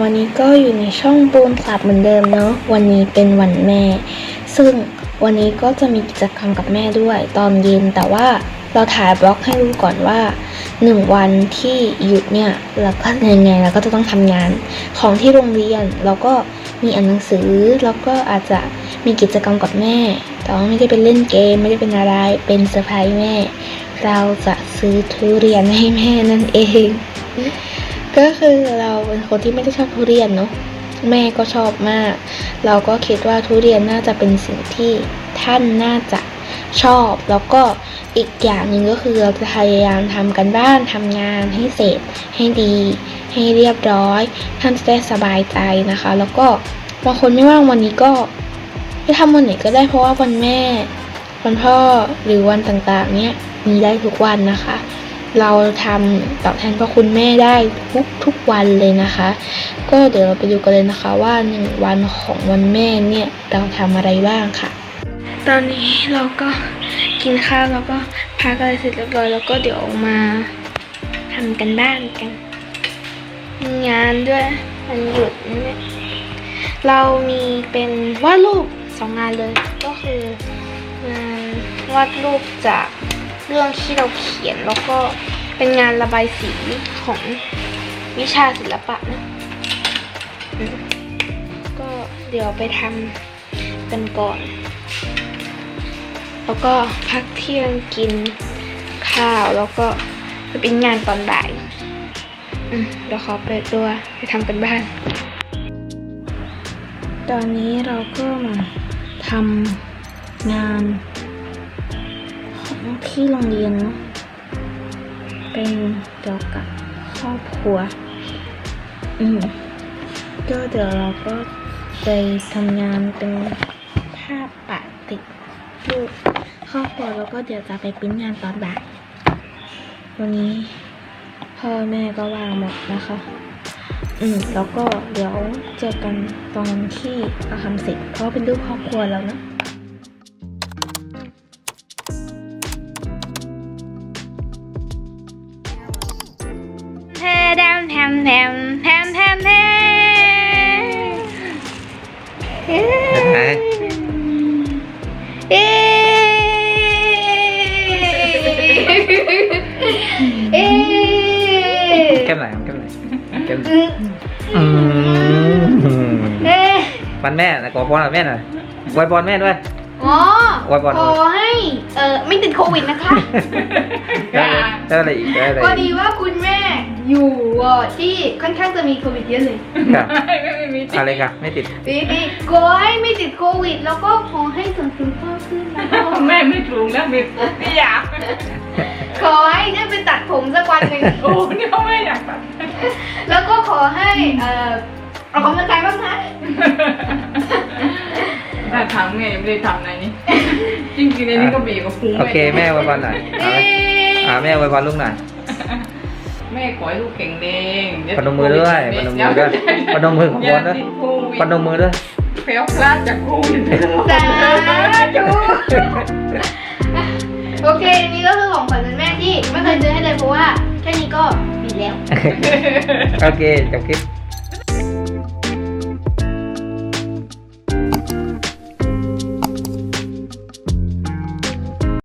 วันนี้ก็อยู่ในช่องบูนคลับเหมือนเดิมเนาะวันนี้เป็นวันแม่ ซึ่งวันนี้ก็จะมีกิจกรรมกับแม่ด้วยตอนเย็นแต่ว่าเราถ่ายบล็อกให้ดูก่อนว่าหนึ่งวันที่หยุดเนี่ยเราก็ยังไงเราก็จะต้องทำงานของที่โรงเรียนเราก็มีอ่านหนังสือแล้วก็อาจจะมีกิจกรรมกับแม่ แต่ว่าไม่ได้เป็นเล่นเกมไม่ได้เป็นอะไรเป็นเซอร์ไพรส์แม่ เราจะซื้อทุเรียนให้แม่นั่นเอง ก็คือเราเป็นคนที่ไม่ได้ชอบทุเรียนเนาะแม่ก็ชอบมาก เราก็คิดว่าทุเรียนน่าจะเป็นสิ่งที่ท่านน่าจะชอบ แล้วก็อีกอย่างหนึ่งก็คือเราจะพยายามทำกันบ้านทำงานให้เสร็จ ให้ดี ให้เรียบร้อย ท่านจะได้สบายใจนะคะ แล้วก็บางคนไม่ว่างวันนี้ก็ไม่ทำวันไหนก็ได้เพราะว่าวันแม่วันพ่อหรือวันต่างๆ เนี่ยมีได้ทุกวันนะคะ เราทำตอบแทนพระคุณแม่ได้ทุกทุกวันเลยนะคะ ก็เดี๋ยวเราไปดูกันเลยนะคะว่าหนึ่งวันของวันแม่เนี่ยเราทำอะไรบ้างค่ะ ตอนนี้เราก็กินข้าวแล้วก็พักอะไรเสร็จเรียบร้อยแล้วก็เดี๋ยวมาทำกันบ้านกัน มีงานด้วยวันหยุดนี่เรามีเป็นวาดรูปสองงานเลยก็คืองานวาดรูปจาก เรื่องที่เราเขียนแล้วก็เป็นงานระบายสีของวิชาศิลปะนะก็เดี๋ยวไปทำกันก่อน แล้วก็พักเที่ยงกินข้าวแล้วก็ไปเป็นงานตอนบ่ายอืมเดี๋ยวขอเปิดตัวไปทำกันบ้าน ตอนนี้เราก็มาทำงาน ที่โรงเรียนเนาะเป็นเกี่ยวกับครอบครัว อืมก็เดี๋ยวเราก็ไปทำงานเป็นภาพปะติดรูปครอบครัวแล้วก็เดี๋ยวจะไปปิ้นงานตอนบ่ายวันนี้พ่อแม่ก็ว่างหมดนะคะ อืมแล้วก็เดี๋ยวเจอกันตอนที่เราทำเสร็จเพราะเป็นรูปครอบครัวแล้วเนอะ มแทมแทมแทมแทมแทมเอ๊ะเอ๊ะเอ๊ะแก้มไหนแก้มไหนแก้มไหนอืมเอ๊ะวันแม่นะขอพรกับแม่หน่อยอวยพรแม่ด้วย อ๋ออวยพร ขอให้เอ่อไม่ติดโควิดนะคะ ได้เลยได้อะไรอีกได้อะไรพออีดีกว่าคุณแม่อยู่วอร์ดที่ค่อนข้างจะมีโควิดเยอะเลยครับไม่ไม่มีอะไรครับไม่ติด ปีนี้ขอให้ไม่ติดโควิด แล้วก็ขอให้ส่งสุขภาพขึ้นแล้วก็แม่ไม่ถูกแล้วมีไม่อยากขอให้ได้ไปตัดผมสักวันหนึ่งโอ้เนี่ยไม่อยากตัดแล้วก็ขอให้เอ่อออกกำลังกายบ้างนะ ถ้าทำไงยังไม่ได้ทำอะไหนนี่จริงๆในนี้ก็บีบกับพุงโอเคแม่อวยพรหน่อยเอาไหมอ่าแม่อวยพรลูกหน่อยแม่ขอให้ลูกแข็งแรงพนมมือด้วยพนมมือด้วยพนมมือของบอลด้วยพนมมือด้วยแพ้วพลาดจากโควิดสาธุโอเคนี่ก็คือของขวัญวันแม่ที่ไม่เคยซื้อให้เลยเพราะว่าแค่นี้ก็มีแล้ว โอเคจบคลิป